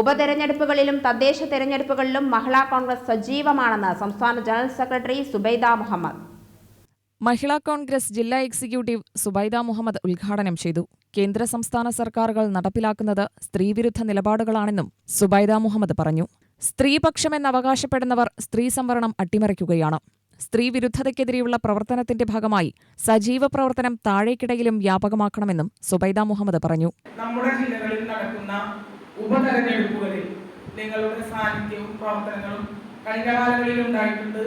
ഉപതെരഞ്ഞെടുപ്പുകളിലും തദ്ദേശ തെരഞ്ഞെടുപ്പുകളിലും മഹിളാ കോൺഗ്രസ് സജീവമാണെന്ന് സംസ്ഥാന ജനറൽ സെക്രട്ടറി സുബൈദ മുഹമ്മദ്. മഹിളാ കോൺഗ്രസ് ജില്ലാ എക്സിക്യൂട്ടീവ് സുബൈദ മുഹമ്മദ് ഉദ്ഘാടനം ചെയ്തു. കേന്ദ്ര സംസ്ഥാന സർക്കാരുകൾ നടപ്പിലാക്കുന്നത് സ്ത്രീവിരുദ്ധ നിലപാടുകളാണെന്നും സുബൈദ മുഹമ്മദ് പറഞ്ഞു. സ്ത്രീപക്ഷമെന്ന് അവകാശപ്പെടുന്നവർ സ്ത്രീ സംവരണം അട്ടിമറിക്കുകയാണ്. സ്ത്രീവിരുദ്ധതയ്ക്കെതിരെയുള്ള പ്രവർത്തനത്തിന്റെ ഭാഗമായി സജീവ പ്രവർത്തനം താഴേക്കിടയിലും വ്യാപകമാക്കണമെന്നും സുബൈദ മുഹമ്മദ് പറഞ്ഞു. നമ്മുടെ ജില്ലകളിൽ നടക്കുന്ന ഉപതെരഞ്ഞെടുപ്പുകളിൽ നിങ്ങളുടെ സാന്നിധ്യവും പ്രവർത്തനങ്ങളും കഴിഞ്ഞ കാലങ്ങളിൽ ഉണ്ടായിട്ടുണ്ട്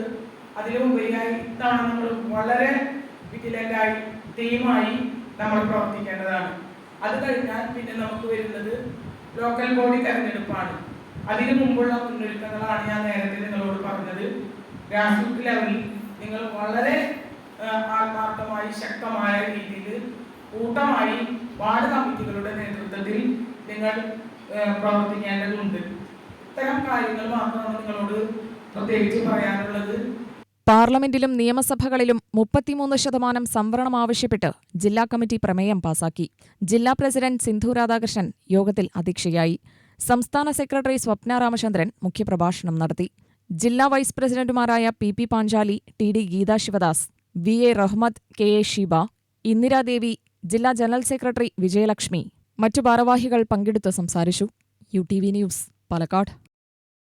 അതിലുപരിയായി ഇത്തവണ നമ്മൾ വളരെ വിജിലന്റായി ടീമായി നമ്മൾ പ്രവർത്തിക്കേണ്ടതാണ്. അത് കഴിഞ്ഞാൽ പിന്നെ നമുക്ക് വരുന്നത് ലോക്കൽ ബോഡി തെരഞ്ഞെടുപ്പാണ്. അതിനു മുമ്പുള്ള മുന്നൊരുക്കങ്ങളാണ് ഞാൻ നേരത്തെ നിങ്ങളോട് പറഞ്ഞത്. ഗ്രാസ്റൂട്ട് ലെവലിൽ നിങ്ങൾ വളരെ ആത്മാർത്ഥമായി ശക്തമായ രീതിയിൽ കൂട്ടമായി വാർഡ് കമ്മിറ്റികളുടെ നേതൃത്വത്തിൽ പ്രവർത്തിക്കേണ്ടതുണ്ട്. ഇത്തരം കാര്യങ്ങൾ മാത്രമാണ് നിങ്ങളോട് പ്രത്യേകിച്ച് പറയാനുള്ളത്. പാർലമെന്റിലും നിയമസഭകളിലും മുപ്പത്തിമൂന്ന് ശതമാനം സംവരണം ആവശ്യപ്പെട്ട് ജില്ലാ കമ്മിറ്റി പ്രമേയം പാസാക്കി. ജില്ലാ പ്രസിഡന്റ് സിന്ധു രാധാകൃഷ്ണൻ യോഗത്തിൽ അധ്യക്ഷയായി. സംസ്ഥാന സെക്രട്ടറി സ്വപ്ന രാമചന്ദ്രൻ മുഖ്യപ്രഭാഷണം നടത്തി. ജില്ലാ വൈസ് പ്രസിഡന്റുമാരായ P P Panchali T D Geetha Sivadas V A Rahmad K A Sheeba Indiradevi ജില്ലാ ജനറൽ സെക്രട്ടറി വിജയലക്ഷ്മി മറ്റു ഭാരവാഹികൾ പങ്കെടുത്ത് സംസാരിച്ചു. U T V news Palakkad.